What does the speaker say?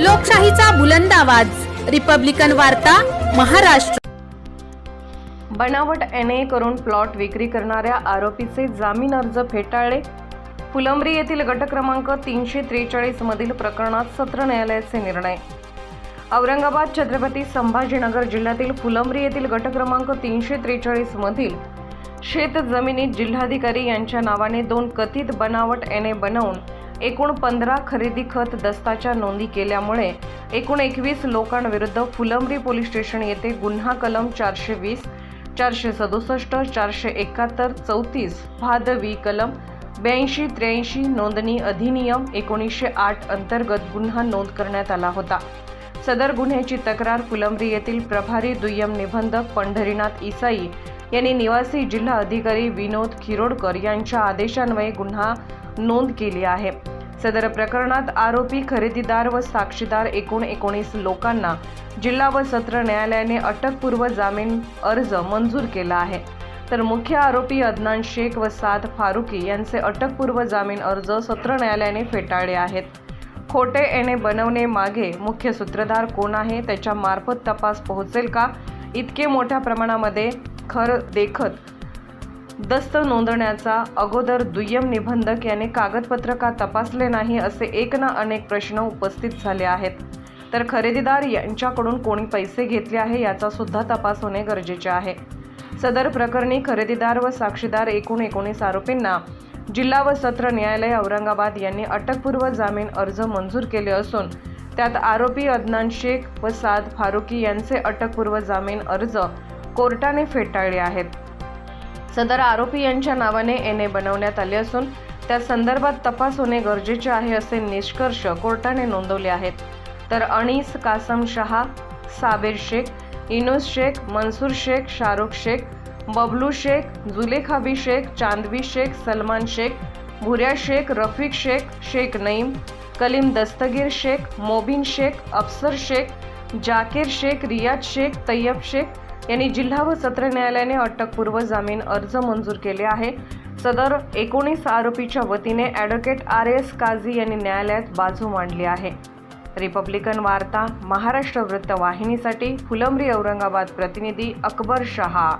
लोकशाहीचा बुलंद आवाज. रिपब्लिकन वार्ता महाराष्ट्र. बनावट एन ए करून प्लॉट विक्री करणाऱ्या आरोपीचे जामीन अर्ज फेटाळले. फुलंब्री येथील गट क्रमांक तीनशे त्रेचाळीस मधील प्रकरणात सत्र न्यायालयाचे निर्णय. औरंगाबाद छत्रपती संभाजीनगर जिल्ह्यातील फुलंब्री येथील गट क्रमांक तीनशे त्रेचाळीस मधील शेत जमिनीत जिल्हाधिकारी यांच्या नावाने दोन कथित बनावट एन ए बनवून एकूण पंधरा खरेदी खत दस्ताच्या नोंदी केल्यामुळे एकूण एकवीस लोकांविरुद्ध फुलंब्री पोलीस स्टेशन येथे गुन्हा कलम चारशे वीस चारशे सदुसष्ट चारशे एकाहत्तर चौतीस भादवी कलम ब्याऐंशी त्र्याऐंशी नोंदणी अधिनियम एकोणीसशे आठ अंतर्गत गुन्हा नोंद करण्यात आला होता. सदर गुन्ह्याची तक्रार फुलंब्री येथील प्रभारी दुय्यम निबंधक पंढरीनाथ इसाई यांनी निवासी जिल्हा अधिकारी विनोद खिरोडकर यांच्या आदेशान्वये गुन्हा नोंद केली आहे. सदर प्रकरणात आरोपी खरेदीदार व साक्षीदार एकूण एकोणीस लोकांना जिल्हा व सत्र न्यायालयाने अटकपूर्व जामीन अर्ज मंजूर केला आहे. तर मुख्य आरोपी अदनान शेख व साद फारुकी यांचे अटकपूर्व जामीन अर्ज सत्र न्यायालयाने फेटाळले आहेत. खोटे येणे बनवणे मागे मुख्य सूत्रधार कोण आहे त्याच्यामार्फत तपास पोहोचेल का? इतके मोठ्या प्रमाणामध्ये खर देखत दस्त नोंदण्याचा अगोदर दुय्यम निबंधक याने कागदपत्र का तपासले नाही असे एक ना अनेक प्रश्न उपस्थित झाले आहेत. तर खरेदीदार यांच्याकडून कोणी पैसे घेतले आहे याचा सुद्धा तपास होणे गरजेचे आहे. सदर प्रकरणी खरेदीदार व साक्षीदार एकूण एकोणीस आरोपींना जिल्हा व सत्र न्यायालय औरंगाबाद यांनी अटकपूर्व जामीन अर्ज मंजूर केले असून त्यात आरोपी अदनान शेख व साद फारुकी यांचे अटकपूर्व जामीन अर्ज कोर्टाने फेटाळले आहेत. सदर आरोपी यांच्या नावाने एन ए बनवण्यात आले असून त्या संदर्भात तपास होणे गरजेचे आहे असे निष्कर्ष कोर्टाने नोंदवले आहेत. तर अनीस कासम शहा साबेर शेख इनोस शेख मनसूर शेख शाहरुख शेख बबलू शेख जुलेखाबी शेख चांदवी शेख सलमान शेख भुऱ्या शेख रफीक शेख शेख नईम कलीम दस्तगीर शेख मोबिन शेख अफसर शेख जाकीर शेख रियाज शेख तय्यब शेख यांनी जिल्हा व सत्र न्यायालयाने अटकपूर्व जामीन अर्ज मंजूर केले आहे. सदर एकोणीस आरोपीच्या वतीने ॲडव्होकेट आर एस काझी यांनी न्यायालयात बाजू मांडली आहे. रिपब्लिकन वार्ता महाराष्ट्र वृत्तवाहिनीसाठी फुलंब्री औरंगाबाद प्रतिनिधी अकबर शहा.